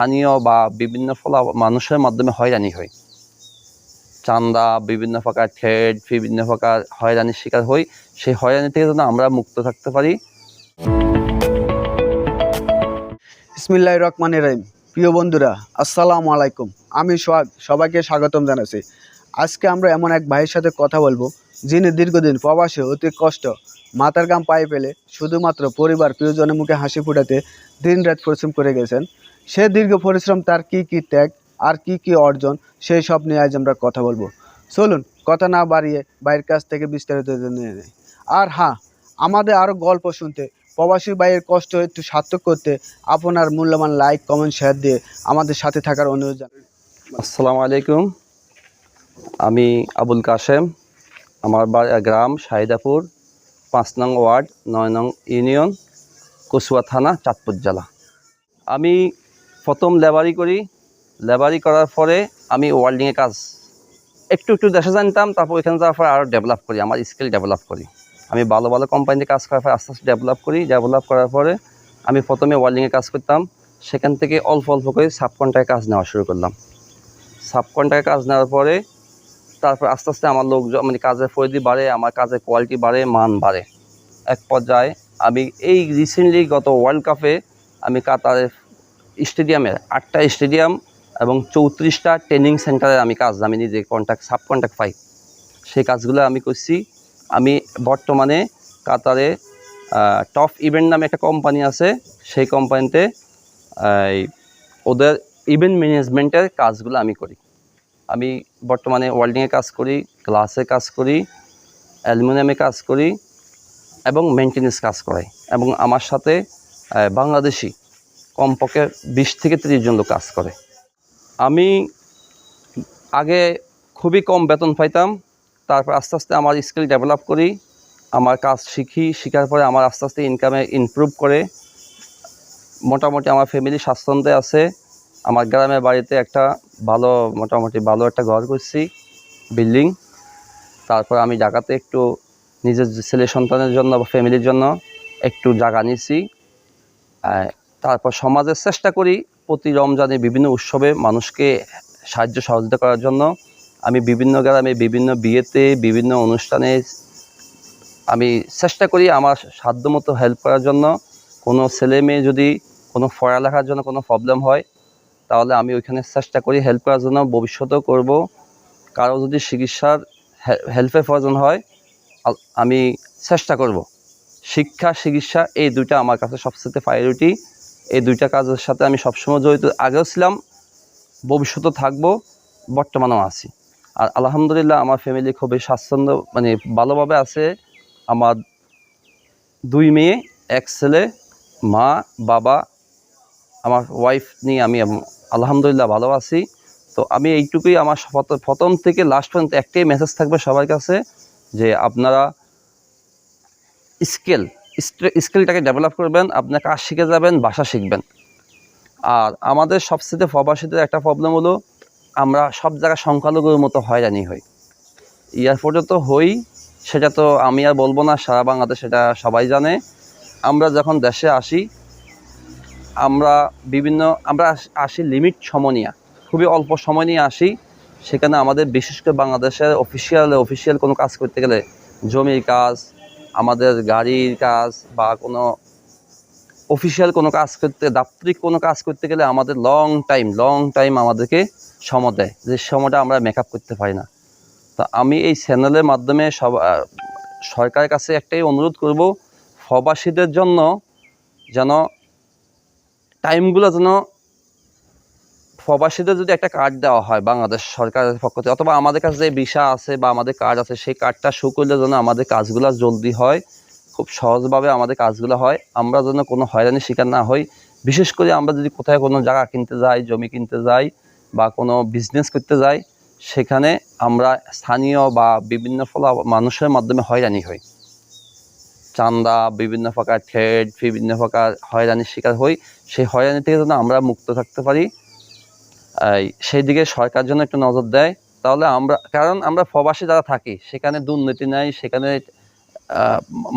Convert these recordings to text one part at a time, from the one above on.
স্থানীয় বা বিভিন্ন ফলা মানুষের মাধ্যমে হয়রানি হয় চান্দা, বিভিন্ন প্রকার থ্রেড বিভিন্ন প্রকার হয়রানির শিকার হই। সেই হয়রানি থেকে যেন আমরা মুক্ত থাকতে পারি। ইসমিল্লাহ রহমান রহিম। প্রিয় বন্ধুরা, আসসালামু আলাইকুম। আমি সোহাগ, সবাইকে স্বাগতম জানাচ্ছি। আজকে আমরা এমন এক ভাইয়ের সাথে কথা বলব, যিনি দীর্ঘদিন প্রবাসে অতি কষ্ট, মাথার গাম পায়ে ফেলে শুধুমাত্র পরিবার প্রিয়জনের মুখে হাসি ফুটাতে দিন রাত পরিশ্রম করে গেছেন। সে দীর্ঘ পরিশ্রম, তার কি কি ত্যাগ আর কি কি অর্জন, সেই সব নিয়ে আজ আমরা কথা বলব। চলুন, কথা না বাড়িয়ে বাইরের কাছ থেকে বিস্তারিত নিয়ে নেই। আর হ্যাঁ আমাদের আরও গল্প শুনতে, প্রবাসী ভাইয়ের কষ্ট একটু সার্থক করতে আপনার মূল্যবান লাইক কমেন্ট শেয়ার দিয়ে আমাদের সাথে থাকার অনুরোধ জানাই। আসসালামু আলাইকুম। আমি আবুল কাশেম, আমার গ্রাম শাহিদাপুর, পাঁচ নং ওয়ার্ড, নয় নং ইউনিয়ন কচুয়া থানা, চাঁদপুর জেলা। আমি প্রথম লেবারি করি। লেবারি করার পরে আমি ওয়ার্ল্ডিংয়ে কাজ একটু একটু দেশে জানতাম, তারপর ওইখানে যাওয়ার পরে আরও ডেভেলপ করি, আমার স্কিল ডেভেলপ করি। আমি ভালো ভালো কোম্পানিতে কাজ করার পরে আস্তে আস্তে ডেভেলপ করি। ডেভেলপ করার পরে আমি প্রথমে ওয়ার্ল্ডিংয়ে কাজ করতাম। সেখান থেকে অল্প অল্প করে সাব কন্ট্রাক্টে কাজ নেওয়া শুরু করলাম। সাব কন্ট্রাক্টে কাজ নেওয়ার পরে তারপর আস্তে আস্তে আমার লোক মানে কাজের পরিধি বাড়ে, আমার কাজের কোয়ালিটি বাড়ে, মান বাড়ে। এক পর্যায়ে আমি এই রিসেন্টলি গত ওয়ার্ল্ড কাপে আমি কাতারের স্টেডিয়ামের আটটা স্টেডিয়াম এবং চৌত্রিশটা ট্রেনিং সেন্টারে আমি কাজ, আমি নিজে কন্ট্যাক্ট সাব কন্ট্যাক্ট পাই। সেই কাজগুলো আমি করছি। আমি বর্তমানে কাতারে টপ ইভেন্ট নামে একটা কোম্পানি আছে। সেই কোম্পানিতে ওদের ইভেন্ট ম্যানেজমেন্টের কাজগুলো আমি করি। আমি বর্তমানে ওয়েল্ডিংয়ে কাজ করি গ্লাসে কাজ করি অ্যালুমিনিয়ামে কাজ করি এবং মেনটেনেন্স কাজ করাই। এবং আমার সাথে বাংলাদেশি কমপক্ষে বিশ থেকে তিরিশ জন লোক কাজ করে। আমি আগে খুবই কম বেতন পাইতাম, তারপর আস্তে আস্তে আমার স্কিল ডেভেলপ করি, আমার কাজ শিখি, শেখার পরে আমার আস্তে আস্তে ইনকামে ইমপ্রুভ করে। মোটামুটি আমার ফ্যামিলি স্বাচ্ছন্দ্যে আছে, আমার গ্রামের বাড়িতে একটা ভালো, মোটামুটি ভালো একটা ঘর করছি বিল্ডিং তারপর আমি জায়গাতে একটু নিজের ছেলে সন্তানের জন্য বা ফ্যামিলির জন্য একটু জায়গা নিছি তারপর সমাজের চেষ্টা করি প্রতি রমজানে বিভিন্ন উৎসবে মানুষকে সাহায্য সহযোগিতা করার জন্য। আমি বিভিন্ন গ্রামে বিভিন্ন বিয়েতে, বিভিন্ন অনুষ্ঠানে আমি চেষ্টা করি আমার সাধ্যমতো হেল্প করার জন্য। কোনো ছেলে মেয়ে যদি কোনো পড়ালেখার জন্য কোনো প্রবলেম হয়, তাহলে আমি ওইখানে চেষ্টা করি হেল্প করার জন্য। ভবিষ্যতেও করব। কারও যদি চিকিৎসার হেল্পের প্রয়োজন হয় আমি চেষ্টা করব। শিক্ষা, চিকিৎসা এই দুইটা আমার কাছে সবচেয়ে প্রায়োরিটি এই দুইটা কাজের সাথে আমি সবসময় জড়িত। আগেও ছিলাম ভবিষ্যতে থাকব, বর্তমানেও আছি। আর আলহামদুলিল্লাহ আমার ফ্যামিলি খুবই স্বাচ্ছন্দ্য মানে ভালোভাবে আছে। আমার দুই মেয়ে, এক ছেলে, মা, বাবা, আমার ওয়াইফ নিয়ে আমি আলহামদুলিল্লাহ ভালো আছি। তো আমি এইটুকুই আমার প্রথম থেকে লাস্ট পর্যন্ত একটাই মেসেজ থাকবে সবার কাছে যে আপনারা স্কিল স্কিলটাকে ডেভেলপ করবেন আপনার কাজ শিখে যাবেন, ভাষা শিখবেন। আর আমাদের সবচেয়ে প্রবাসীদের একটা প্রবলেম হলো, আমরা সব জায়গায় সংখ্যালঘুর মতো হয়রানি হই। এয়ারপোর্টে তো হই, সেটা তো আমি আর বলব না, সারা বাংলাদেশ সেটা সবাই জানে। আমরা যখন দেশে আসি, আমরা বিভিন্ন, আমরা আসি লিমিট সময় নিয়ে। খুবই অল্প সময় নিয়ে আসি, সেখানে আমাদের বিশেষ করে বাংলাদেশের অফিসিয়াল অফিসিয়াল কোনো কাজ করতে গেলে জমির কাজ আমাদের গাড়ির কাজ বা কোনো অফিসিয়াল কোনো কাজ করতে দাপ্তরিক কোনো কাজ করতে গেলে আমাদের লং টাইম লং টাইম আমাদেরকে সময় দেয়। যে সময়টা আমরা মেকআপ করতে পারি না। তো আমি এই চ্যানেলের মাধ্যমে সব সরকারের কাছে একটাই অনুরোধ করব, প্রবাসীদের জন্য যেন টাইমগুলো যেন প্রবাসীদের যদি একটা কার্ড দেওয়া হয় বাংলাদেশ সরকারের পক্ষ থেকে, অথবা আমাদের কাছে যে ভিসা আছে বা আমাদের কার্ড আছে, সেই কার্ডটা শো করলে যেন আমাদের কাজগুলো জলদি হয়, খুব সহজভাবে আমাদের কাজগুলো হয়, আমরা যেন কোনো হয়রানির শিকার না হই। বিশেষ করে আমরা যদি কোথায় কোনো জায়গা কিনতে যাই, জমি কিনতে যাই বা কোনো বিজনেস করতে যাই, সেখানে আমরা স্থানীয় বা বিভিন্ন ফলা মানুষের মাধ্যমে হয়রানি হই। চান্দা, বিভিন্ন প্রকার থ্রেড বিভিন্ন প্রকার হয়রানির শিকার হই। সেই হয়রানি থেকে যেন আমরা মুক্ত থাকতে পারি। সেই দিকে সরকার জন্য একটু নজর দেয়। তাহলে আমরা, কারণ আমরা প্রবাসী যারা থাকি, সেখানে দুর্নীতি নাই, সেখানে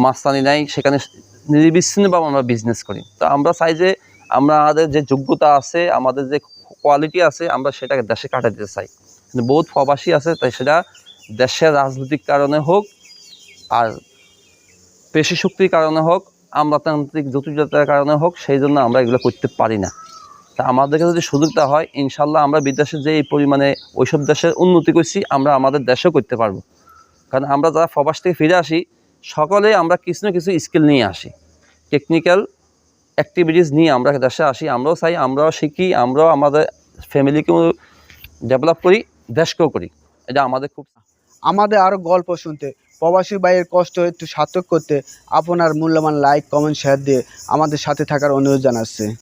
মাস্তানি নাই, সেখানে নির্বিচ্ছিন্নভাবে আমরা বিজনেস করি। তো আমরা চাই যে, আমরা আমাদের যে যোগ্যতা আছে, আমাদের যে কোয়ালিটি আছে, আমরা সেটাকে দেশে কাটাতে চাই। কিন্তু বহুত প্রবাসী আছে, তাই সেটা দেশের রাজনৈতিক কারণে হোক, আর পেশি শক্তির কারণে হোক, আমলাতান্ত্রিক জটিলতার কারণে হোক, সেই জন্য আমরা এগুলো করতে পারি না। তা আমাদেরকে যদি সুযোগটা হয় ইনশাল্লাহ আমরা বিদেশে যে এই পরিমাণে ওইসব দেশের উন্নতি করছি, আমরা আমাদের দেশেও করতে পারব। কারণ আমরা যারা প্রবাস থেকে ফিরে আসি সকলে আমরা কিছু না কিছু স্কিল নিয়ে আসি। টেকনিক্যাল অ্যাক্টিভিটিস নিয়ে আমরা দেশে আসি, আমরাও চাই, আমরাও শিখি, আমরাও আমাদের ফ্যামিলিকেও ডেভেলপ করি, দেশকেও করি। এটা আমাদের খুব আমাদের আরও গল্প শুনতে। প্রবাসী ভাইয়ের কষ্ট, একটু সার্থক করতে। আপনার মূল্যবান লাইক কমেন্ট শেয়ার দিয়ে আমাদের সাথে থাকার অনুরোধ জানাচ্ছে।